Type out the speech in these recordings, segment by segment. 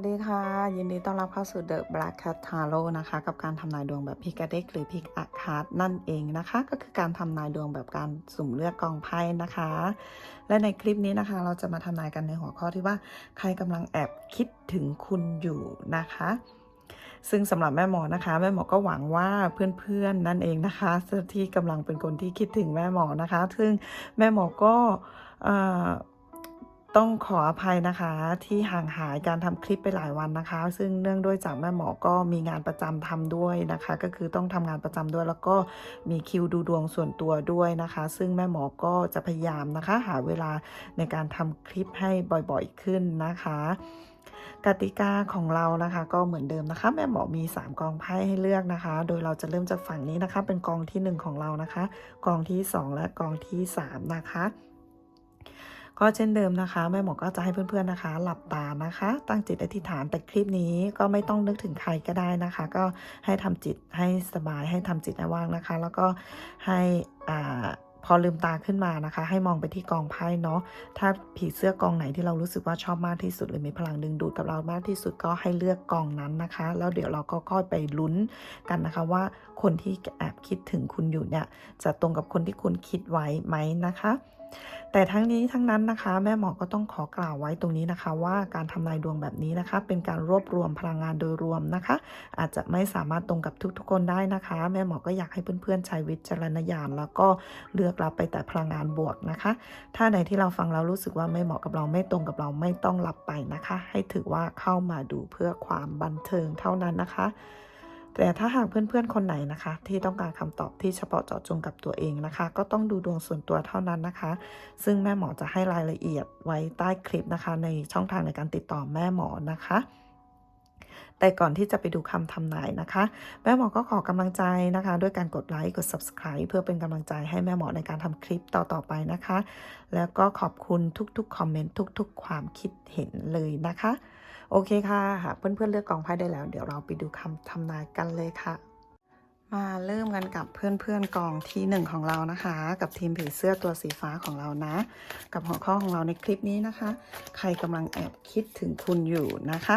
สดีค่ะ ยินดีต้อนรับเข้าสู่ The Black Cat Tarot นะคะ กับการทำนายดวงแบบพิกเด็กหรือพิกอาคาร์ดนั่นเองนะคะ ก็คือการทำนายดวงแบบการสุ่มเลือกกองไพ่นะคะ และในคลิปนี้นะคะ เราจะมาทำนายกันในหัวข้อที่ว่า ใครกำลังแอบคิดถึงคุณอยู่นะคะซึ่งสำหรับแม่หมอนะคะ แม่หมอก็หวังว่าเพื่อนๆนั่นเองนะคะที่กำลังเป็นคนที่คิดถึงแม่หมอนะคะ ซึ่งแม่หมอก็ ต้องขออภัยนะคะที่ห่างหายการทำคลิปไปหลายวันนะคะ ซึ่งเนื่องด้วยจากแม่หมอก็มีงานประจำทำด้วยนะคะ ก็คือต้องทำงานประจำด้วยแล้วก็มีคิวดูดวงส่วนตัวด้วยนะคะ ซึ่งแม่หมอก็จะพยายามนะคะ หาเวลาในการทำคลิปให้บ่อยๆขึ้นนะคะกติกาของเรานะคะก็เหมือนเดิมนะคะ แม่หมอมี 3กองไพ่ให้เลือกนะคะ โดยเราจะเริ่มจากฝั่งนี้นะคะ เป็นกองที่ 1 ของเรานะคะ กองที่ 2 และกองที่ 3 นะคะ ก็เช่นเดิมนะคะ แม่หมอก็จะให้เพื่อนๆนะคะ หลับตานะคะ ตั้งจิตอธิษฐานแต่คลิปนี้ก็ไม่ต้องนึกถึงใครก็ได้นะคะ ก็ให้ทำจิตให้สบายให้ทำจิตให้ว่างนะคะ แล้วก็ให้อ่าพอลืมตาขึ้นมานะคะ ให้มองไปที่กองไพ่เนาะถ้าผีเสื้อกองไหนที่เรารู้สึกว่าชอบมากที่สุด หรือมีพลังดึงดูดกับเรามากที่สุดก็ให้เลือกกองนั้นนะคะ แล้วเดี๋ยวเราก็ค่อยไปลุ้นกันนะคะว่าคนที่แอบคิดถึงคุณอยู่เนี่ยจะตรงกับคนที่คุณคิดไว้ไหมนะคะ แต่ทั้งนี้ทั้งนั้นนะคะแม่หมอก็ต้องขอกล่าวไว้ตรงนี้นะคะ ว่าการทำนายดวงแบบนี้นะคะ เป็นการรวบรวมพลังงานโดยรวมนะคะ อาจจะไม่สามารถตรงกับทุกๆ คนได้นะคะ แม่หมอก็อยากให้เพื่อนๆใช้วิจารณญาณแล้วก็เลือกรับไปแต่พลังงานบวกนะคะ ถ้าไหนที่เราฟังแล้วรู้สึกว่าไม่เหมาะกับเราไม่ตรงกับเราไม่ต้องรับไปนะคะ ให้ถือว่าเข้ามาดูเพื่อความบันเทิงเท่านั้นนะคะ แต่ถ้าหากเพื่อนๆคนไหนนะคะ ที่ต้องการคำตอบที่เฉพาะเจาะจงกับตัวเองนะคะ ก็ต้องดูดวงส่วนตัวเท่านั้นนะคะ ซึ่งแม่หมอจะให้รายละเอียดไว้ใต้คลิปนะคะ ในช่องทางในการติดต่อแม่หมอนะคะแต่ก่อนที่จะไปดูคำทำนายนะคะ แม่หมอก็ขอกำลังใจนะคะ ด้วยการกดไลค์กด subscribe เพื่อเป็นกำลังใจให้แม่หมอในการทำคลิปต่อๆไปนะคะ แล้วก็ขอบคุณทุกๆคอมเมนต์ทุก ๆ ความคิดเห็นเลยนะคะ โอเคค่ะหากเพื่อนๆเลือกกองไพ่ได้แล้ว เดี๋ยวเราไปดูคำทำนายกันเลยค่ะ มาเริ่มกันกับเพื่อนๆกองที่หนึ่งของเรานะคะ กับทีมผีเสื้อตัวสีฟ้าของเรานะ กับหัวข้อของเราในคลิปนี้นะคะ ใครกำลังแอบคิดถึงคุณอยู่นะคะ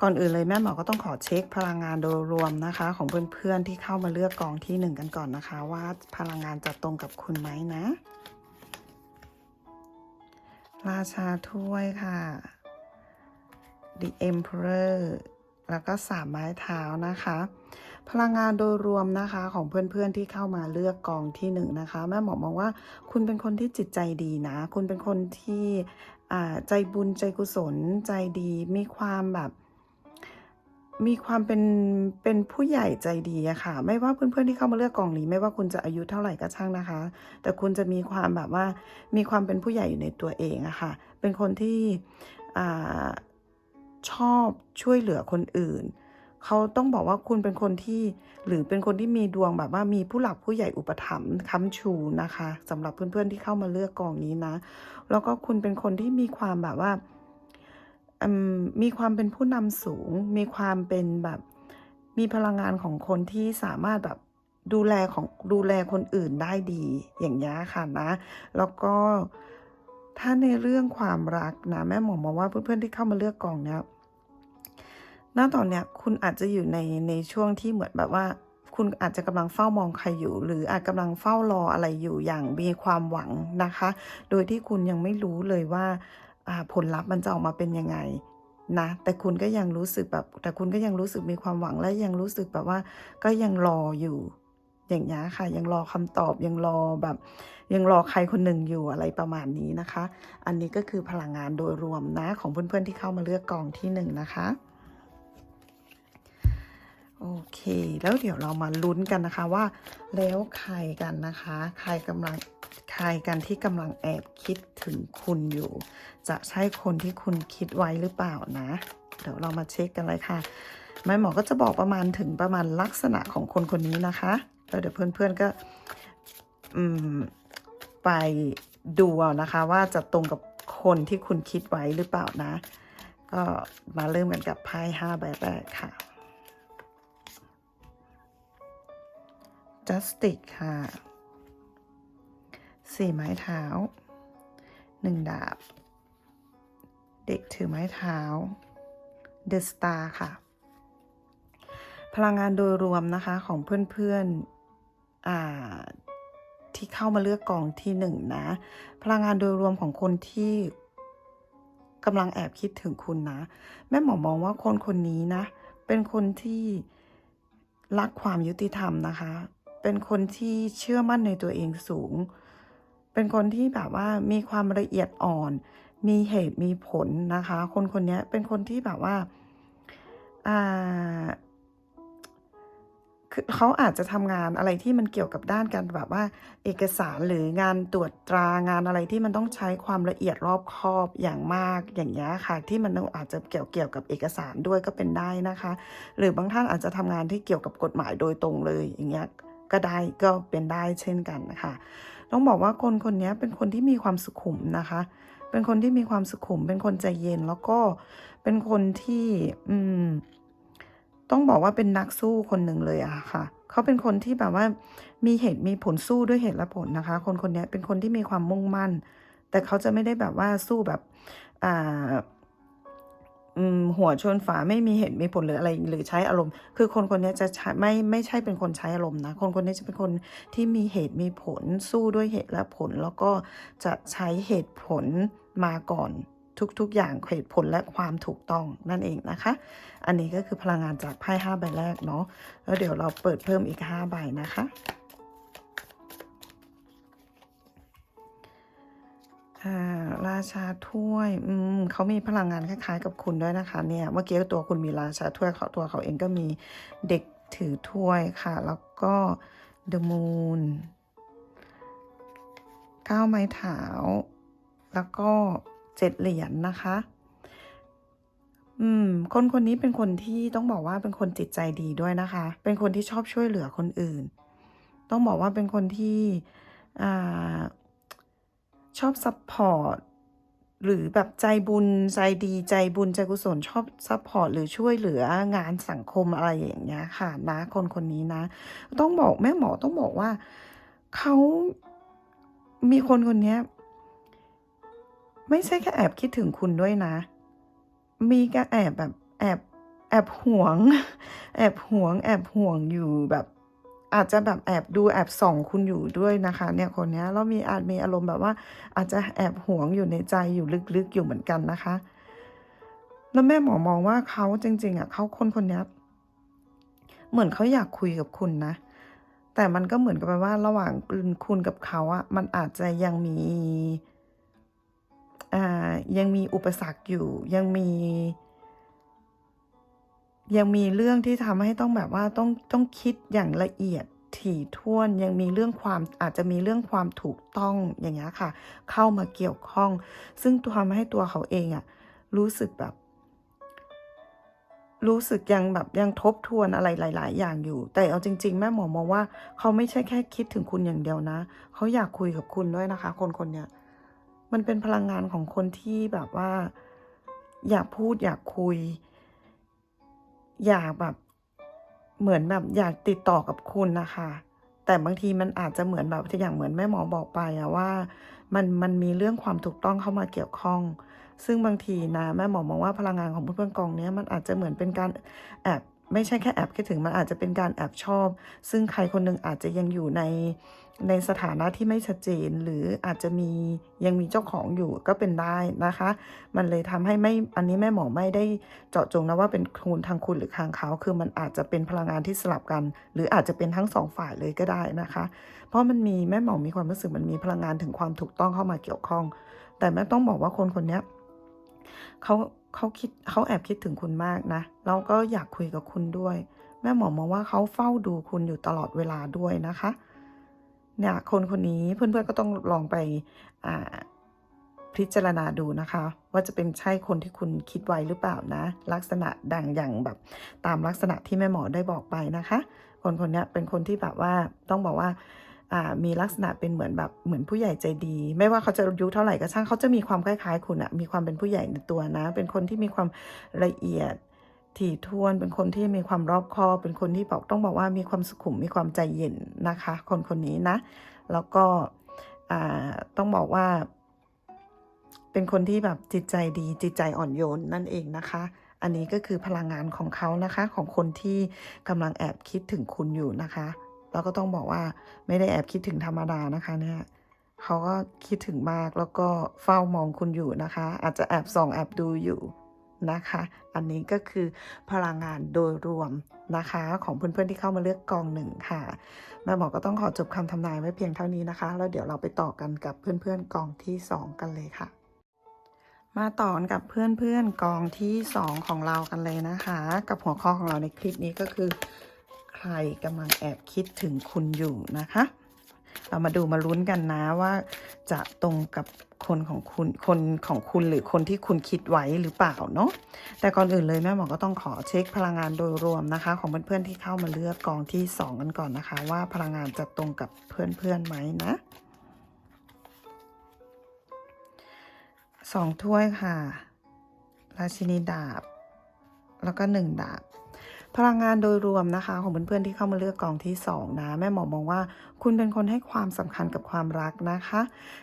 ก่อนอื่นเลยแม่หมอก็ต้องขอเช็คพลังงานโดยรวมนะคะ ของเพื่อนๆที่เข้ามาเลือกกองที่หนึ่งกันก่อนนะคะ ว่าพลังงานจะตรงกับคุณไหมนะ ราชาถ้วยค่ะ The Emperor แล้วก็สามไม้เท้านะคะ พลังงานโดยรวมนะคะของเพื่อนๆที่เข้ามาเลือกกองที่หนึ่งนะคะแม่หมอมองว่าคุณเป็นคนที่จิตใจดีนะ คุณเป็นคนที่ใจบุญใจกุศลใจดีมีความแบบมีความเป็นเป็นผู้ใหญ่ใจดีอะค่ะ ไม่ว่าเพื่อนๆที่เข้ามาเลือกกองนี้ไม่ว่าคุณจะอายุเท่าไหร่ก็ช่างนะคะ แต่คุณจะมีความแบบว่ามีความเป็นผู้ใหญ่อยู่ในตัวเองอะค่ะ เป็นคนที่อ่า ชอบช่วยเหลือคนอื่น เขาต้องบอกว่าคุณเป็นคนที่หรือเป็นคนที่มีดวงแบบว่ามีผู้หลักผู้ใหญ่อุปถัมภ์ค้ำชูนะคะสำหรับเพื่อนๆที่เข้ามาเลือกกองนี้นะ แล้วก็คุณเป็นคนที่มีความแบบว่ามีความเป็นผู้นำสูง มีความเป็นแบบมีพลังงานของคนที่สามารถแบบดูแลของดูแลคนอื่นได้ดีอย่างนี้ค่ะนะ แล้วก็ถ้าในเรื่องความรักนะ แม่หมอมองว่าเพื่อนๆที่เข้ามาเลือกกองเนี้ย ณตอนเนี้ยคุณอาจจะอยู่ในในช่วงที่เหมือนแบบว่า คุณอาจจะกำลังเฝ้ามองใครอยู่ หรืออาจกำลังเฝ้ารออะไรอยู่อย่างมีความหวังนะคะ โดยที่คุณยังไม่รู้เลยว่าผลลัพธ์มันจะออกมาเป็นยังไงนะแต่คุณก็ยังรู้สึกแบบ แต่คุณก็ยังรู้สึกมีความหวังและยังรู้สึกแบบว่า ก็ยังรออยู่ อย่างนี้ค่ะ ยังรอคำตอบยังรอแบบ ยังรอใครคนหนึ่งอยู่อะไรประมาณนี้นะคะ อันนี้ก็คือพลังงานโดยรวมนะของเพื่อนๆที่เข้ามาเลือกกองที่หนึ่งนะคะ โอเค แล้วเดี๋ยวเรามาลุ้นกันนะคะว่า แล้วใครกันนะคะ ใครกำลังใครกันที่กำลังแอบคิดถึงคุณอยู่ จะใช่คนที่คุณคิดไว้หรือเปล่านะ เดี๋ยวเรามาเช็คกันเลยค่ะแม่หมอก็จะบอกประมาณถึงประมาณลักษณะของคนคนนี้นะคะแล้วเดี๋ยวเพื่อนๆก็ไปดูเอานะคะ ว่าจะตรงกับคนที่คุณคิดไว้หรือเปล่านะ ก็มาเริ่มกันกับไพ่ห้าใบแรกค่ะ justice ค่ะ สี่ไม้เท้า หนึ่งดาบ เด็กถือไม้เท้า The Star ค่ะ พลังงานโดยรวมนะคะของเพื่อนๆอ่าที่เข้ามาเลือกกองที่หนึ่งนะ พลังงานโดยรวมของคนที่กำลังแอบคิดถึงคุณนะ แม่หมอมองว่าคนคนนี้นะ เป็นคนที่รักความยุติธรรมนะคะ เป็นคนที่เชื่อมั่นในตัวเองสูง เป็นคนที่แบบว่ามีความละเอียดอ่อน มีเหตุมีผลนะคะ คนคนนี้เป็นคนที่แบบว่าอ่าคือเขาอาจจะทำงานอะไรที่มันเกี่ยวกับด้านการแบบว่า เอกสารหรืองานตรวจตรางานอะไรที่มันต้องใช้ความละเอียดรอบคอบอย่างมากอย่างเงี้ยค่ะ ที่มันอาจจะเกี่ยวเกี่ยวกับเอกสารด้วยก็เป็นได้นะคะ หรือบางท่านอาจจะทำงานที่เกี่ยวกับกฎหมายโดยตรงเลยอย่างเงี้ย ก็ได้ก็เป็นได้เช่นกันนะคะต้องบอกว่าคนคนนี้เป็นคนที่มีความสุขุมนะคะ เป็นคนที่มีความสุขุม เป็นคนใจเย็นแล้วก็เป็นคนที่อืมต้องบอกว่าเป็นนักสู้คนหนึ่งเลยอะค่ะ เขาเป็นคนที่แบบว่ามีเหตุมีผลสู้ด้วยเหตุและผลนะคะ คนคนนี้เป็นคนที่มีความมุ่งมั่น แต่เขาจะไม่ได้แบบว่าสู้แบบอ่า หัวชนฝาไม่มีเหตุมีผลหรืออะไรหรือใช้อารมณ์ คือคนคนนี้จะใช้ไม่ไม่ใช่เป็นคนใช้อารมณ์นะคนคนนี้จะเป็นคนที่มีเหตุมีผลสู้ด้วยเหตุและผล แล้วก็จะใช้เหตุผลมาก่อนทุก ๆ อย่างเหตุผลและความถูกต้องนั่นเองนะคะ อันนี้ก็คือพลังงานจากไพ่ห้าใบแรกเนาะแล้วเดี๋ยวเราเปิดเพิ่มอีกห้าใบนะคะ อ่าราชาถ้วย อืมเขามีพลังงานคล้ายๆ กับคุณด้วยนะคะ เนี่ย เมื่อกี้ตัวคุณมีราชาถ้วยเขาตัวเขาเองก็มีเด็กถือถ้วยค่ะ แล้วก็ The Moon เก้าไม้เท้าแล้วก็เจ็ดเหรียญนะคะ อืม คนคนนี้เป็นคนที่ต้องบอกว่าเป็นคนจิตใจดีด้วยนะคะ เป็นคนที่ชอบช่วยเหลือคนอื่น ต้องบอกว่าเป็นคนที่อ่า ชอบซัพพอร์ตหรือแบบใจบุญใจดีใจบุญใจกุศลชอบซัพพอร์ตหรือช่วยเหลืองานสังคมอะไรอย่างเงี้ยค่ะนะคนคนนี้นะ ต้องบอกแม่หมอต้องบอกว่าเขามีคนคนนี้ไม่ใช่แค่แอบคิดถึงคุณด้วยนะ มีก็แอบแบบแอบแอบห่วง แอบห่วง แอบห่วงอยู่แบบ อาจจะแบบแอบดูแอบส่องคุณอยู่ด้วยนะคะ เนี่ยคนนี้แล้วมีอาจมีอารมณ์แบบว่า อาจจะแอบห่วงอยู่ในใจอยู่ลึกๆอยู่เหมือนกันนะคะ แล้วแม่หมอมองว่าเขาจริง ๆอะเขาคนคนนี้เหมือนเขาอยากคุยกับคุณนะ แต่มันก็เหมือนกับว่าระหว่างคุณกับเขาอะมันอาจจะยังมีอ่ายังมีอุปสรรคอยู่ยังมี ยังมีเรื่องที่ทำให้ต้องแบบว่าต้องต้องคิดอย่างละเอียดถี่ถ้วนยังมีเรื่องความอาจจะมีเรื่องความถูกต้องอย่างเงี้ยค่ะ เข้ามาเกี่ยวข้อง ซึ่งทำให้ตัวเขาเองอะรู้สึกแบบ รู้สึกยังแบบยังทบทวนอะไรหลาย ๆ อย่างอยู่ แต่เอาจริง ๆ แม่หมอมองว่า เขาไม่ใช่แค่คิดถึงคุณอย่างเดียวนะเขาอยากคุยกับคุณด้วยนะคะ คนคนเนี้ยมันเป็นพลังงานของคนที่แบบว่า อยากพูดอยากคุย อยากแบบเหมือนแบบอยากติดต่อกับคุณนะคะ แต่บางทีมันอาจจะเหมือนแบบอย่างเหมือนแม่หมอบอกไปอะว่า มันมันมีเรื่องความถูกต้องเข้ามาเกี่ยวข้อง ซึ่งบางทีนะแม่หมอมองว่าพลังงานของเพื่อนๆกองเนี้ยมันอาจจะเหมือนเป็นการแอบไม่ใช่แค่แอบคิดถึงมันอาจจะเป็นการแอบชอบ ซึ่งใครคนหนึ่งอาจจะยังอยู่ใน ในสถานะที่ไม่ชัดเจนหรืออาจจะมียังมีเจ้าของอยู่ก็เป็นได้นะคะ มันเลยทำให้ไม่อันนี้แม่หมอไม่ได้เจาะจงนะว่าเป็นคุณทางคุณหรือทางเขาคือมันอาจจะเป็นพลังงานที่สลับกัน หรืออาจจะเป็นทั้งสองฝ่ายเลยก็ได้นะคะ เพราะมันมีแม่หมอมีความรู้สึกมันมีพลังงานถึงความถูกต้องเข้ามาเกี่ยวข้อง แต่แม่ต้องบอกว่าคนคนนี้เขาเขาคิดเขาแอบคิดถึงคุณมากนะแล้วก็อยากคุยกับคุณด้วย แม่หมอมองว่าเขาเฝ้าดูคุณอยู่ตลอดเวลาด้วยนะคะ เนี่ยคนคนนี้เพื่อนๆก็ต้องลองไปพิจารณาดูนะคะ ว่าจะเป็นใช่คนที่คุณคิดไว้หรือเปล่านะ ลักษณะดังอย่างแบบตามลักษณะที่แม่หมอได้บอกไปนะคะ คนคนนี้เป็นคนที่แบบว่าต้องบอกว่าอ่ามีลักษณะเป็นเหมือนแบบเหมือนผู้ใหญ่ใจดี ไม่ว่าเขาจะอายุเท่าไหร่ก็ช่างเขาจะมีความคล้ายๆ คุณอะมีความเป็นผู้ใหญ่ในตัวนะ เป็นคนที่มีความละเอียด ถี่ถ้วน เป็นคนที่มีความรอบคอบ เป็นคนที่บอกต้องบอกว่ามีความสุขุม มีความใจเย็นนะคะ คนคนนี้นะ แล้วก็ต้องบอกว่า เป็นคนที่แบบจิตใจดีจิตใจอ่อนโยนนั่นเองนะคะ อันนี้ก็คือพลังงานของเขานะคะ ของคนที่กำลังแอบคิดถึงคุณอยู่นะคะ แล้วก็ต้องบอกว่าไม่ได้แอบคิดถึงธรรมดานะคะเนี่ยเขาก็คิดถึงมากแล้วก็เฝ้ามองคุณอยู่นะคะ อาจจะแอบส่องแอบดูอยู่ นะคะ อันนี้ก็คือพลังงานโดยรวมนะคะ ของเพื่อนๆที่เข้ามาเลือกกองหนึ่งค่ะแม่หมอก็ต้องขอจบคำทำนายไว้เพียงเท่านี้นะคะ แล้วเดี๋ยวเราไปต่อกันกับเพื่อนๆกองที่ 2 กันเลยค่ะ มาต่อกันกับเพื่อนๆกองที่ 2 ของเรากันเลยนะคะ กับหัวข้อของเราในคลิปนี้ก็คือ ใครกำลังแอบคิดถึงคุณอยู่นะคะ เรามาดูมาลุ้นกันนะว่า จะตรงกับคนของคุณคนของคุณหรือคนที่คุณคิดไว้หรือเปล่าเนาะแต่ก่อนอื่นเลยแม่หมอก็ต้องขอเช็คพลังงานโดยรวมนะคะ ของเพื่อนๆที่เข้ามาเลือกกองที่ 2 กันก่อนนะคะ ว่าพลังงานจะตรงกับเพื่อนๆไหมนะสองถ้วยค่ะ ราชินีดาบ แล้วก็หนึ่งดาบ พลังงานโดยรวมนะคะ ของเพื่อนๆที่เข้ามาเลือกกล่องที่สองนะแม่หมอมองว่า คุณเป็นคนให้ความสำคัญกับความรักนะคะ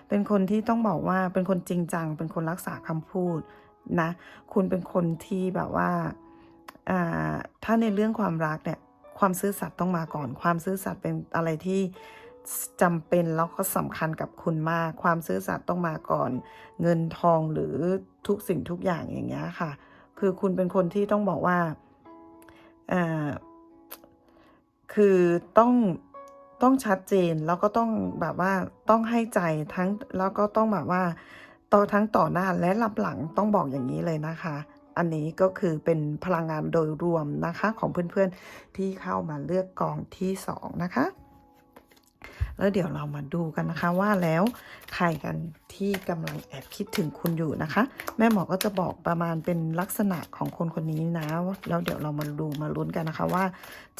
เป็นคนที่ต้องบอกว่าเป็นคนจริงจัง เป็นคนรักษาคำพูดนะ คุณเป็นคนที่แบบว่าอ่าถ้าในเรื่องความรักเนี่ยความซื่อสัตย์ต้องมาก่อน ความซื่อสัตย์เป็นอะไรที่จำเป็นแล้วก็สำคัญกับคุณมาก ความซื่อสัตย์ต้องมาก่อน เงินทองหรือทุกสิ่งทุกอย่างอย่างเงี้ยค่ะ คือคุณเป็นคนที่ต้องบอกว่า คือต้องต้องชัดเจนแล้วก็ต้องแบบว่าต้องให้ใจทั้งแล้วก็ต้องแบบว่าต่อทั้งต่อหน้าและรับหลังต้องบอกอย่างนี้เลยนะคะ อันนี้ก็คือเป็นพลังงานโดยรวมนะคะของเพื่อนๆที่เข้ามาเลือกกองที่สองนะคะ แล้วเดี๋ยวเรามาดูกันนะคะว่าแล้วใครกันที่กำลังแอบคิดถึงคุณอยู่นะคะ แม่หมอก็จะบอกประมาณเป็นลักษณะของคนคนนี้นะ แล้วเดี๋ยวเรามาดูมาลุ้นกันนะคะว่า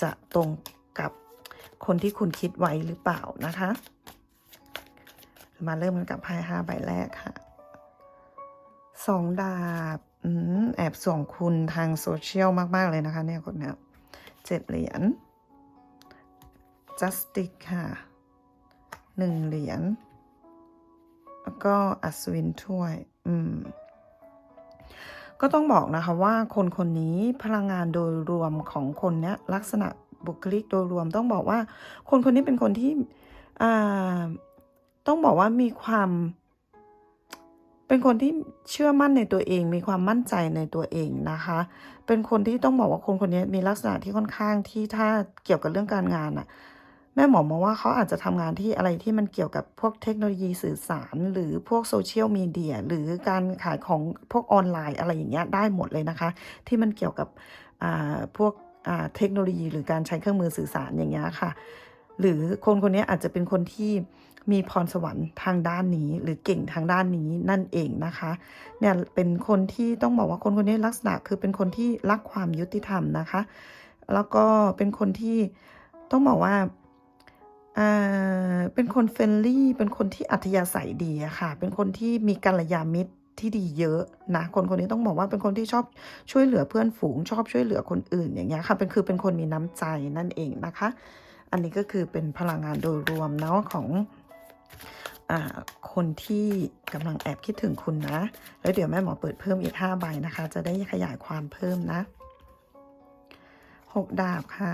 จะตรงกับคนที่คุณคิดไว้หรือเปล่านะคะ มาเริ่มกันกับไพ่ห้าใบแรกค่ะสองดาบอแอบส่งคุณทางโซเชียลมาก ๆ เลยนะคะเนี่ยคนเนี้ยเจ็ดเหรียญ justice ค่ะ หนึ่งเหรียญ แล้วก็อัศวินถ้วย อืม ก็ต้องบอกนะคะว่าคนคนนี้พลังงานโดยรวมของคนเนี้ยลักษณะบุคลิกโดยรวมต้องบอกว่า คนคนนี้เป็นคนที่อ่าต้องบอกว่ามีความ เป็นคนที่เชื่อมั่นในตัวเอง มีความมั่นใจในตัวเองนะคะ เป็นคนที่ต้องบอกว่าคนคนนี้มีลักษณะที่ค่อนข้างที่ถ้าเกี่ยวกับเรื่องการงานอะ แม่หมอมองว่าเขาอาจจะทำงานที่อะไรที่มันเกี่ยวกับพวกเทคโนโลยีสื่อสาร หรือพวกโซเชียลมีเดียหรือการขายของพวกออนไลน์อะไรอย่างเงี้ยได้หมดเลยนะคะ ที่มันเกี่ยวกับพวกเทคโนโลยีหรือการใช้เครื่องมือสื่อสารอย่างเงี้ยค่ะ หรือคนคนนี้อาจจะเป็นคนที่มีพรสวรรค์ทางด้านนี้ หรือเก่งทางด้านนี้นั่นเองนะคะเนี่ยเป็นคนที่ต้องบอกว่าคนคนนี้ลักษณะคือเป็นคนที่รักความยุติธรรมนะคะ แล้วก็เป็นคนที่ต้องบอกว่า เป็นคนเฟรนลี่ เป็นคนที่อัธยาศัยดีอะค่ะ เป็นคนที่มีกัลยาณมิตรที่ดีเยอะนะคนคนนี้ต้องบอกว่าเป็นคนที่ชอบช่วยเหลือเพื่อนฝูง ชอบช่วยเหลือคนอื่นอย่างเงี้ยค่ะเป็นคือเป็นคนมีน้ำใจนั่นเองนะคะ อันนี้ก็คือเป็นพลังงานโดยรวมเนาะของอคนที่กำลังแอบคิดถึงคุณนะ แล้วเดี๋ยวแม่หมอเปิดเพิ่มอีกห้าใบนะคะ จะได้ขยายความเพิ่มนะหกดาบค่ะ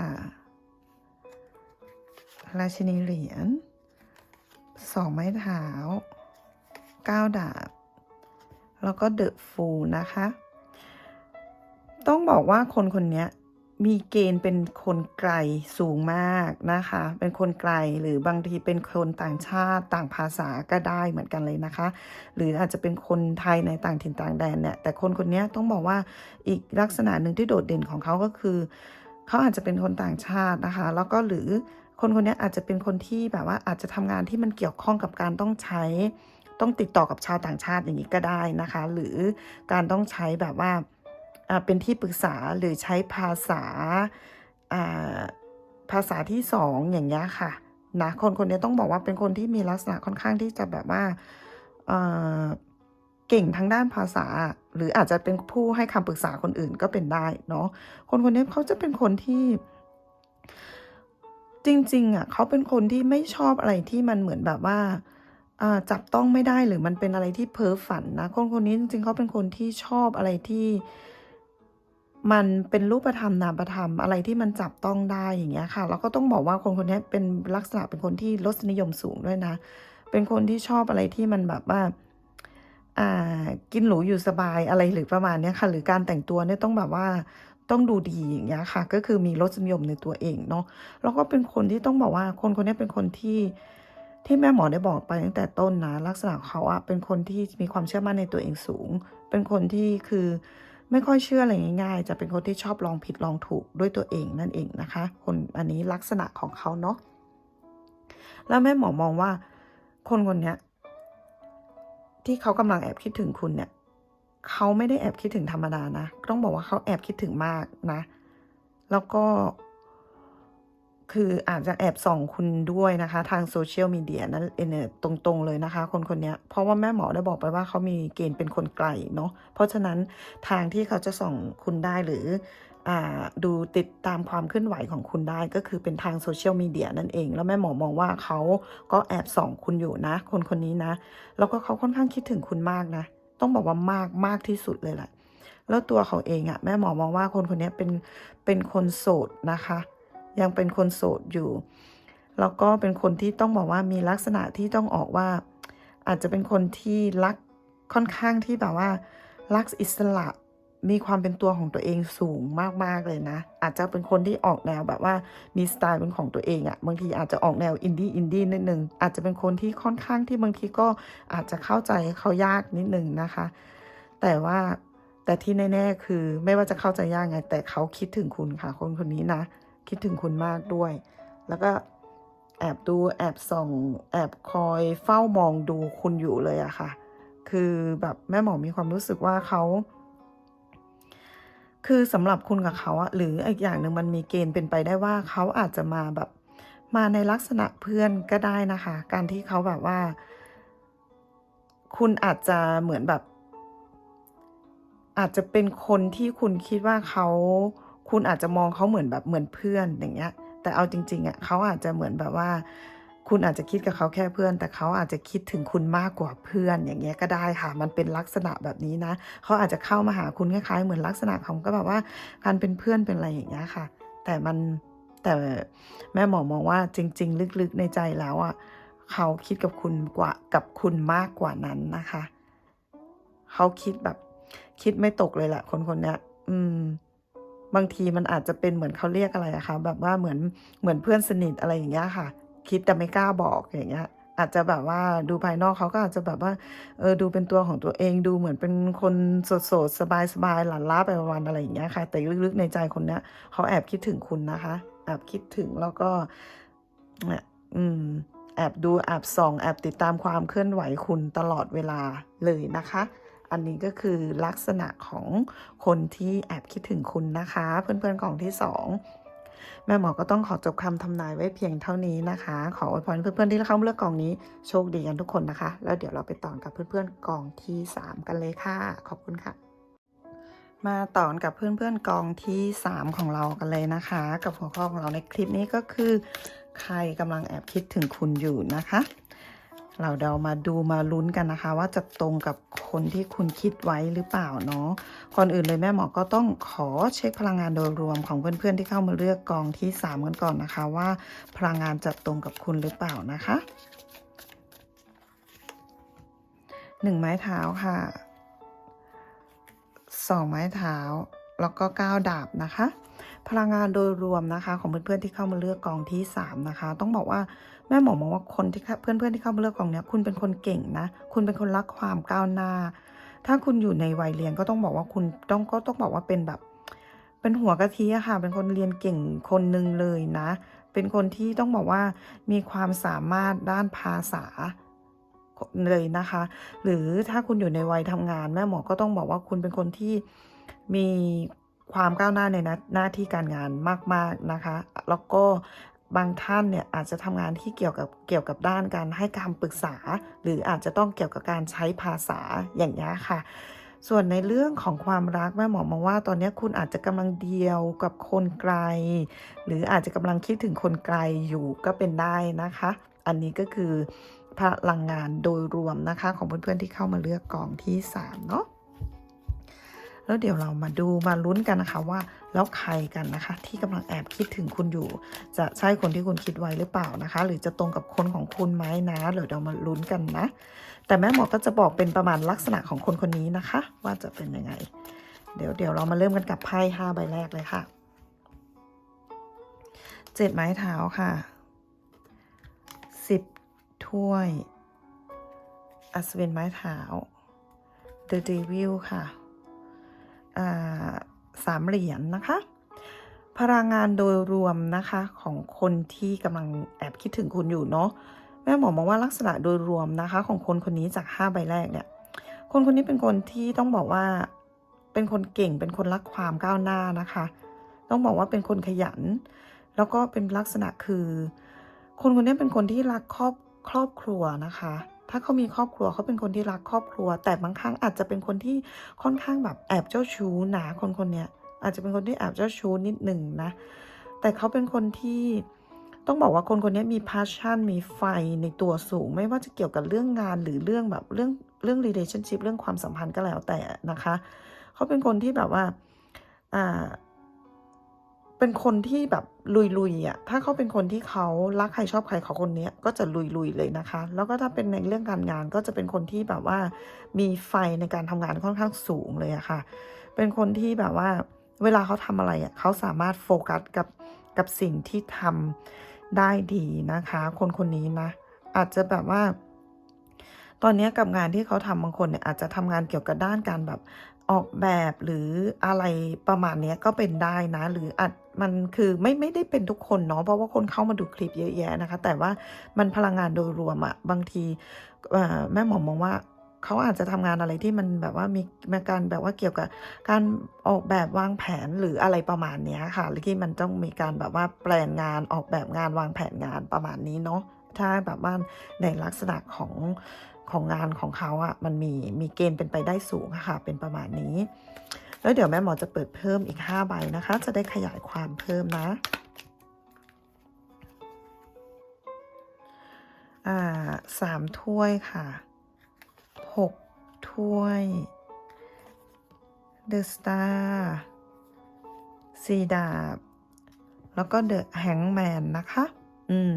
ราชินีเหรียญสองไม้เท้าเก้าดาบ แล้วก็เดอะฟูนะคะ ต้องบอกว่าคนคนนี้มีเกณฑ์เป็นคนไกลสูงมากนะคะ เป็นคนไกลหรือบางทีเป็นคนต่างชาติต่างภาษาก็ได้เหมือนกันเลยนะคะ หรืออาจจะเป็นคนไทยในต่างถิ่นต่างแดนเนี่ย แต่คนคนนี้ต้องบอกว่าอีกลักษณะหนึ่งที่โดดเด่นของเขาก็คือ เขาอาจจะเป็นคนต่างชาตินะคะ แล้วก็หรือ คนคนนี้อาจจะเป็นคนที่แบบว่าอาจจะทำงานที่มันเกี่ยวข้องกับการต้องใช้ ต้องติดต่อกับชาวต่างชาติอย่างนี้ก็ได้นะคะ หรือการต้องใช้แบบว่าเป็นที่ปรึกษาหรือใช้ภาษาภาษาที่สองอย่างเงี้ยค่ะนะคนคนนี้ต้องบอกว่าเป็นคนที่มีลักษณะค่อนข้างที่จะแบบว่าเอ่อเก่งทางด้านภาษา หรืออาจจะเป็นผู้ให้คำปรึกษาคนอื่นก็เป็นได้เนาะคนคนนี้เขาจะเป็นคนที่ จริงๆอะเขาเป็นคนที่ไม่ชอบอะไรที่มันเหมือนแบบว่าจับต้องไม่ได้หรือมันเป็นอะไรที่เพ้อฝันนะคนคนนี้จริงๆเขาเป็นคนที่ชอบอะไรที่ มันเป็นรูปธรรมนามธรรมอะไรที่มันจับต้องได้อย่างเงี้ยค่ะ แล้วก็ต้องบอกว่าคนคนนี้เป็นลักษณะเป็นคนที่รสนิยมสูงด้วยนะ เป็นคนที่ชอบอะไรที่มันแบบว่าอ่ากินหรูอยู่สบายอะไรหรือประมาณเนี้ยค่ะ หรือการแต่งตัวเนี่ยต้องแบบว่า ต้องดูดีอย่างเงี้ยค่ะ ก็คือมีรสนิยมในตัวเองเนาะแล้วก็เป็นคนที่ต้องบอกว่าคนคนนี้เป็นคนที่ที่แม่หมอได้บอกไปตั้งแต่ต้นนะลักษณะเขาอะเป็นคนที่มีความเชื่อมั่นในตัวเองสูง เป็นคนที่คือไม่ค่อยเชื่ออะไรง่าย ๆ จะเป็นคนที่ชอบลองผิดลองถูกด้วยตัวเองนั่นเองนะคะ คนอันนี้ลักษณะของเขาเนาะแล้วแม่หมอมองว่า คนคนนี้ที่เขากำลังแอบคิดถึงคุณเนี่ย เขาไม่ได้แอบคิดถึงธรรมดานะ ต้องบอกว่าเขาแอบคิดถึงมากนะ แล้วก็ คืออาจจะแอบส่องคุณด้วยนะคะ ทางโซเชียลมีเดียนั่นเอเนี่ยตรงๆเลยนะคะ คนคนนี้เพราะว่าแม่หมอได้บอกไปว่าเขามีเกณฑ์เป็นคนไกลเนาะ เพราะฉะนั้นทางที่เขาจะส่องคุณได้หรือดูติดตามความเคลื่อนไหวของคุณได้ก็คือเป็นทางโซเชียลมีเดียนั่นเอง แล้วแม่หมอมองว่าเขาก็แอบส่องคุณอยู่นะ คนคนนี้นะ แล้วก็เขาค่อนข้างคิดถึงคุณมากนะ ต้องบอกว่ามากมากที่สุดเลยแหละแล้วตัวเขาเองอะแม่หมอมองว่าคนคนนี้เป็นเป็นคนโสดนะคะ ยังเป็นคนโสดอยู่ แล้วก็เป็นคนที่ต้องบอกว่ามีลักษณะที่ต้องออกว่า อาจจะเป็นคนที่รักค่อนข้างที่แบบว่า รักอิสระ มีความเป็นตัวของตัวเองสูงมาก ๆ เลยนะ อาจจะเป็นคนที่ออกแนวแบบว่ามีสไตล์เป็นของตัวเองอะบางทีอาจจะออกแนวอินดี้อินดี้นิดนึงอาจจะเป็นคนที่ค่อนข้างที่บางทีก็อาจจะเข้าใจเขายากนิดนึงนะคะ แต่ว่าแต่ที่แน่ๆคือไม่ว่าจะเข้าใจยากไง แต่เขาคิดถึงคุณค่ะ คนคนนี้นะ คิดถึงคุณมากด้วย แล้วก็แอบดูแอบส่องแอบคอยเฝ้ามองดูคุณอยู่เลยอะค่ะ คือแบบแม่หมอมีความรู้สึกว่าเขา คือสำหรับคุณกับเขาอะหรืออีกอย่างหนึ่งมันมีเกณฑ์เป็นไปได้ว่าเขาอาจจะมาแบบมาในลักษณะเพื่อนก็ได้นะคะ การที่เขาแบบว่า คุณอาจจะเหมือนแบบ อาจจะเป็นคนที่คุณคิดว่าเขาคุณอาจจะมองเขาเหมือนแบบเหมือนเพื่อนอย่างเงี้ย แต่เอาจริงๆอะเขาอาจจะเหมือนแบบว่า คุณอาจจะคิดกับเขาแค่เพื่อน แต่เขาอาจจะคิดถึงคุณมากกว่าเพื่อน อย่างเงี้ยก็ได้ค่ะ มันเป็นลักษณะแบบนี้นะเขาอาจจะเข้ามาหาคุณคล้ายๆเหมือนลักษณะของก็แบบว่าการเป็นเพื่อนเป็นอะไรอย่างเงี้ยค่ะ แต่มันแต่แม่หมอมองว่าจริง ๆ ลึกๆในใจแล้วอะเขาคิดกับคุณกว่ากับคุณมากกว่านั้นนะคะ เขาคิดแบบ คิดไม่ตกเลยแหละคนคนเนี้ยอืม บางทีมันอาจจะเป็นเหมือนเขาเรียกอะไรอะคะแบบว่าเหมือนเหมือนเพื่อนสนิทอะไรอย่างเงี้ยค่ะ คิดแต่ไม่กล้าบอกอย่างเงี้ยอาจจะแบบว่าดูภายนอกเขาก็อาจจะแบบว่าเออดูเป็นตัวของตัวเองดูเหมือนเป็นคนโสดๆสบายๆหลันล้าไปวันอะไรอย่างเงี้ยค่ะ แต่ลึกๆในใจคนเนี้ยเขาแอบคิดถึงคุณนะคะแอบคิดถึงแล้วก็เนี่ยอืมแอบดูแอบส่องแอบติดตามความเคลื่อนไหวคุณตลอดเวลาเลยนะคะ อันนี้ก็คือลักษณะของคนที่แอบคิดถึงคุณนะคะ เพื่อนๆกล่องที่สอง แม่หมอก็ต้องขอจบคำทำนายไว้เพียงเท่านี้นะคะ ขออวยพรเพื่อนๆที่เข้าเลือกกล่องนี้โชคดีกันทุกคนนะคะ แล้วเดี๋ยวเราไปต่อกับเพื่อนๆกล่องที่สามกันเลยค่ะ ขอบคุณค่ะ มาต่อกับเพื่อนๆกองที่ 3 ของเรากันเลยนะคะ กับหัวข้อของเราในคลิปนี้ก็คือ ใครกำลังแอบคิดถึงคุณอยู่นะคะ เราเดามาดูมาลุ้นกันนะคะ ว่าจะตรงกับคนที่คุณคิดไว้หรือเปล่าเนาะก่อนอื่นเลยแม่หมอก็ต้องขอเช็คพลังงานโดยรวมของเพื่อนๆที่เข้ามาเลือกกองที่ 3 กันก่อนนะคะ ว่าพลังงานจะตรงกับคุณหรือเปล่านะคะหนึ่งไม้เท้าค่ะสองไม้เท้าแล้วก็ก้าวดาบนะคะ พลังงานโดยรวมนะคะ ของเพื่อนๆที่เข้ามาเลือกกองที่ 3 นะคะ ต้องบอกว่า แม่หมอมองว่าคนที่เพื่อนๆที่เข้ามาเลือกกองเนี้ยคุณเป็นคนเก่งนะ คุณเป็นคนรักความก้าวหน้า ถ้าคุณอยู่ในวัยเรียนก็ต้องบอกว่าคุณต้องก็ต้องบอกว่าเป็นแบบ เป็นหัวกะทิอะค่ะ เป็นคนเรียนเก่งคนหนึ่งเลยนะ เป็นคนที่ต้องบอกว่ามีความสามารถด้านภาษาเลยนะคะ หรือถ้าคุณอยู่ในวัยทำงาน แม่หมอก็ต้องบอกว่าคุณเป็นคนที่มีความก้าวหน้าในหน้าหน้าที่การงานมาก ๆนะคะ แล้วก็ บางท่านเนี่ยอาจจะทำงานที่เกี่ยวกับเกี่ยวกับด้านการให้คำปรึกษา หรืออาจจะต้องเกี่ยวกับการใช้ภาษาอย่างนี้ค่ะ ส่วนในเรื่องของความรักแม่หมอมองว่า ตอนนี้คุณอาจจะกำลังเดียวกับคนไกล หรืออาจจะกำลังคิดถึงคนไกลอยู่ก็เป็นได้นะคะ อันนี้ก็คือพลังงานโดยรวมนะคะ ของเพื่อนๆที่เข้ามาเลือกกองที่3เนาะ แล้วเดี๋ยวเรามาดูมาลุ้นกันนะคะว่าแล้วใครกันนะคะ ที่กำลังแอบคิดถึงคุณอยู่ จะใช่คนที่คุณคิดไว้หรือเปล่านะคะ หรือจะตรงกับคนของคุณไหมนะเดี๋ยวเรามาลุ้นกันนะ แต่แม่หมอก็จะบอกเป็นประมาณลักษณะของคนคนนี้นะคะ ว่าจะเป็นยังไง เดี๋ยวเดี๋ยวเรามาเริ่มกันกับไพ่ห้าใบแรกเลยค่ะเจ็ดไม้เท้าค่ะสิบถ้วยอัศวินไม้เท้า The Devil ค่ะ สามเหรียญนะคะ พลังงานโดยรวมนะคะของคนที่กำลังแอบคิดถึงคุณอยู่เนาะแม่หมอมองว่าลักษณะโดยรวมนะคะ ของคนคนนี้จากห้าใบแรกเนี่ยคนคนนี้เป็นคนที่ต้องบอกว่าเป็นคนเก่งเป็นคนรักความก้าวหน้านะคะ ต้องบอกว่าเป็นคนขยัน แล้วก็เป็นลักษณะคือ คนคนนี้เป็นคนที่รักครอบครอบครัวนะคะ ถ้าเขามีครอบครัวเขาเป็นคนที่รักครอบครัว แต่บางครั้งอาจจะเป็นคนที่ค่อนข้างแบบแอบเจ้าชู้นะคนคนเนี้ยอาจจะเป็นคนที่แอบเจ้าชู้นิดหนึ่งนะ แต่เขาเป็นคนที่ต้องบอกว่าคนคนนี้มี passion มีไฟในตัวสูง ไม่ว่าจะเกี่ยวกับเรื่องงานหรือเรื่องแบบเรื่องเรื่อง relationship เรื่องความสัมพันธ์ก็แล้วแต่นะคะ เขาเป็นคนที่แบบว่าอ่า เป็นคนที่แบบลุยๆอะ ถ้าเขาเป็นคนที่เขารักใครชอบใครเขาคนเนี้ยก็จะลุยๆเลยนะคะ แล้วก็ถ้าเป็นในเรื่องการงานก็จะเป็นคนที่แบบว่ามีไฟในการทำงานค่อนข้างสูงเลยอะค่ะ เป็นคนที่แบบว่าเวลาเขาทำอะไรอะเขาสามารถโฟกัสกับกับสิ่งที่ทำได้ดีนะคะ คนคนนี้นะ อาจจะแบบว่า ตอนนี้กับงานที่เขาทำบางคนเนี่ยอาจจะทำงานเกี่ยวกับด้านการแบบ ออกแบบหรืออะไรประมาณนี้ก็เป็นได้นะ หรืออาจมันคือไม่ไม่ได้เป็นทุกคนเนาะเพราะว่าคนเข้ามาดูคลิปเยอะแยะนะคะ แต่ว่ามันพลังงานโดยรวมอะบางทีแม่หมอมองว่าเขาอาจจะทำงานอะไรที่มันแบบว่ามีมีการแบบว่าเกี่ยวกับการออกแบบวางแผนหรืออะไรประมาณนี้ค่ะหรือที่มันต้องมีการแบบว่าแปลนงานออกแบบงานวางแผนงานประมาณนี้เนาะถ้าแบบว่าในลักษณะของ ของงานของเขาอะ่ะมันมีมีเกณฑ์เป็นไปได้สูงค่ะ เป็นประมาณนี้ แล้วเดี๋ยวแม่หมอจะเปิดเพิ่มอีก 5 ใบนะคะ จะได้ขยายความเพิ่มนะอ่าสามถ้วยค่ะหกถ้วยเดอะสตาร์ซีดาบ แล้วก็เดอะแฮงแมนนะคะ อืม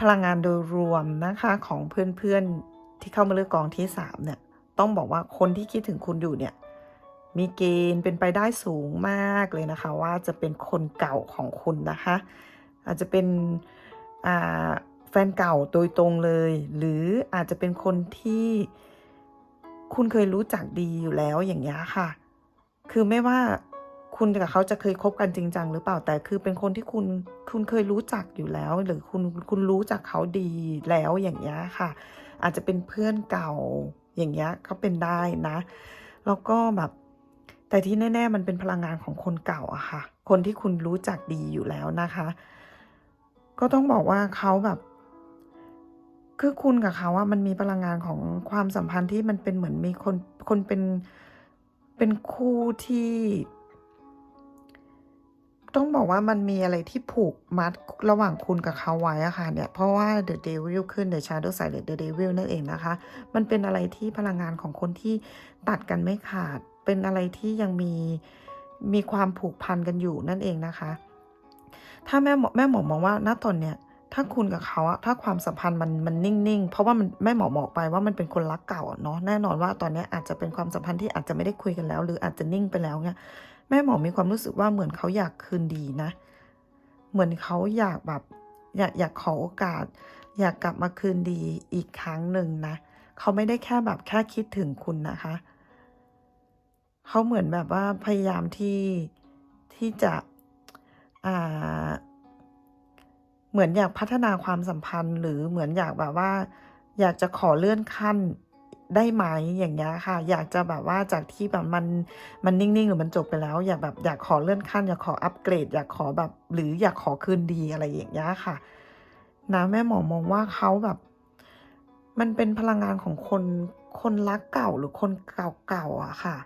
พลังงานโดยรวมนะคะของเพื่อนๆที่เข้ามาเลือกกองที่สามเนี่ยต้องบอกว่าคนที่คิดถึงคุณอยู่เนี่ยมีเกณฑ์เป็นไปได้สูงมากเลยนะคะ ว่าจะเป็นคนเก่าของคุณนะคะ อาจจะเป็นแฟนเก่าโดยตรงเลย หรืออาจจะเป็นคนที่คุณเคยรู้จักดีอยู่แล้วอย่างเงี้ยค่ะ คือไม่ว่า คุณกับเขาจะเคยคบกันจริงจังหรือเปล่าแต่คือเป็นคนที่คุณคุณเคยรู้จักอยู่แล้ว หรือคุณคุณรู้จักเขาดีแล้วอย่างเงี้ยค่ะ อาจจะเป็นเพื่อนเก่าอย่างเงี้ยก็เป็นได้นะ แล้วก็แบบแต่ที่แน่ ๆ มันเป็นพลังงานของคนเก่าอะค่ะ คนที่คุณรู้จักดีอยู่แล้วนะคะ ก็ต้องบอกว่าเขาแบบ คือคุณกับเขาอะมันมีพลังงานของความสัมพันธ์ที่มันเป็นเหมือนมีคนคนเป็นเป็นคู่ที่ ต้องบอกว่ามันมีอะไรที่ผูกมัดระหว่างคุณกับเขาไว้อะค่ะเนี่ยเพราะว่า The Devil ขึ้น The Shadow Side The Devil นั่นเองนะคะ มันเป็นอะไรที่พลังงานของคนที่ตัดกันไม่ขาด เป็นอะไรที่ยังมีมีความผูกพันกันอยู่นั่นเองนะคะ ถ้าแม่หมอแม่หมอมองว่าณตอนเนี้ยถ้าคุณกับเขาอะถ้าความสัมพันธ์มันมันนิ่งๆ เพราะว่ามันแม่หมอบอกไปว่ามันเป็นคนรักเก่าเนาะแน่นอนว่าตอนนี้อาจจะเป็นความสัมพันธ์ที่อาจจะไม่ได้คุยกันแล้ว หรืออาจจะนิ่งไปแล้วเนี่ย แม่หมอมีความรู้สึกว่าเหมือนเขาอยากคืนดีนะ เหมือนเขาอยากแบบอยากอยากขอโอกาส อยากกลับมาคืนดีอีกครั้งหนึ่งนะเขาไม่ได้แค่แบบแค่คิดถึงคุณนะคะเขาเหมือนแบบว่าพยายามที่ที่จะอ่าเหมือนอยากพัฒนาความสัมพันธ์ หรือเหมือนอยากแบบว่า อยากจะขอเลื่อนขั้น ได้ไหมอย่างเงี้ยค่ะ อยากจะแบบว่าจากที่แบบมันมันนิ่งๆ หรือมันจบไปแล้ว อยากแบบอยากขอเลื่อนขั้น อยากขออัปเกรด อยากขอแบบ หรืออยากขอคืนดีอะไรอย่างเงี้ยค่ะนะแม่หมอมองว่าเขาแบบ มันเป็นพลังงานของคนคนรักเก่าหรือคนเก่าๆอะค่ะ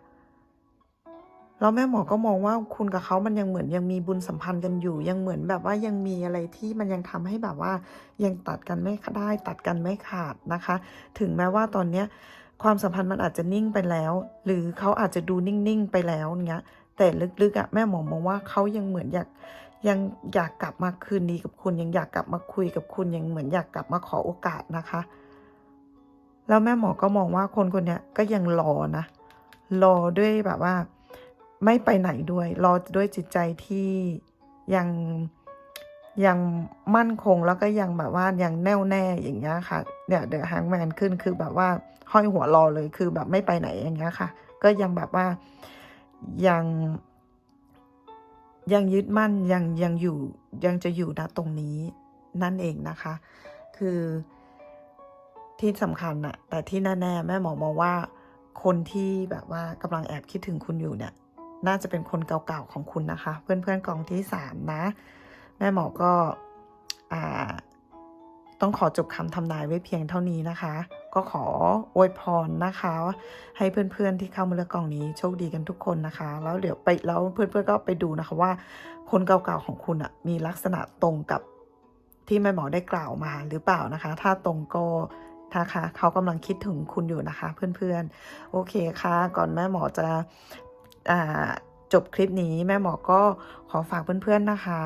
แล้วแม่หมอก็มองว่าคุณกับเขามันยังเหมือนยังมีบุญสัมพันธ์กันอยู่ ยังเหมือนแบบว่ายังมีอะไรที่มันยังทำให้แบบว่า ยังตัดกันไม่ได้ตัดกันไม่ขาดนะคะ ถึงแม้ว่าตอนเนี้ยความสัมพันธ์มันอาจจะนิ่งไปแล้ว หรือเขาอาจจะดูนิ่งๆไปแล้วเงี้ยแต่ลึกๆอะแม่หมอมองว่าเขายังเหมือนอยากยังอยากกลับมาคืนดีกับคุณ ยังอยากกลับมาคุยกับคุณยังเหมือนอยากกลับมาขอโอกาสนะคะ แล้วแม่หมอก็มองว่าคนคนนี้ก็ยังรอนะรอด้วยแบบว่า ไม่ไปไหนด้วยรอด้วยจิตใจที่ยังยังมั่นคงแล้วก็ยังแบบว่ายังแน่วแน่อย่างเงี้ยค่ะเนี่ยเดอะฮังแมนขึ้นคือแบบว่าห้อยหัวรอเลยคือแบบไม่ไปไหนอย่างเงี้ยค่ะ ก็ยังแบบว่ายังยังยึดมั่นยังยังอยู่ยังจะอยู่ณตรงนี้นั่นเองนะคะ คือที่สำคัญอะแต่ที่แน่ๆแม่หมอมองว่าคนที่แบบว่ากำลังแอบคิดถึงคุณอยู่เนี่ย น่าจะเป็นคนเก่าๆของคุณนะคะ เพื่อนๆกองที่สามนะ แม่หมอก็ต้องขอจบคำทำนายไว้เพียงเท่านี้นะคะ ก็ขออวยพรนะคะ ให้เพื่อนๆที่เข้ามาเลือกกองนี้โชคดีกันทุกคนนะคะ แล้วเดี๋ยวไปแล้วเพื่อนๆก็ไปดูนะคะว่า คนเก่าๆของคุณอะมีลักษณะตรงกับที่แม่หมอได้กล่าวมาหรือเปล่านะคะ ถ้าตรงก็นะคะเขากำลังคิดถึงคุณอยู่นะคะ เพื่อนๆ โอเคค่ะ ก่อนแม่หมอจะ จบคลิปนี้แม่หมอก็ขอฝากเพื่อนๆนะคะ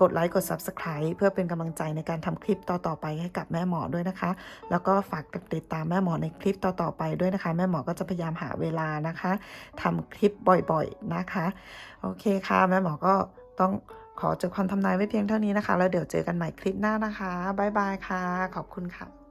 กดไลค์กด Subscribe เพื่อเป็นกำลังใจในการทำคลิปต่อๆไปให้กับแม่หมอด้วยนะคะ แล้วก็ฝากติดตามแม่หมอในคลิปต่อๆไปด้วยนะคะ แม่หมอก็จะพยายามหาเวลานะคะทำคลิปบ่อยๆนะคะ โอเคค่ะ แม่หมอก็ต้องขอจบความทำนายไว้เพียงเท่านี้นะคะ แล้วเดี๋ยวเจอกันใหม่คลิปหน้านะคะบ๊ายบายค่ะ ขอบคุณค่ะ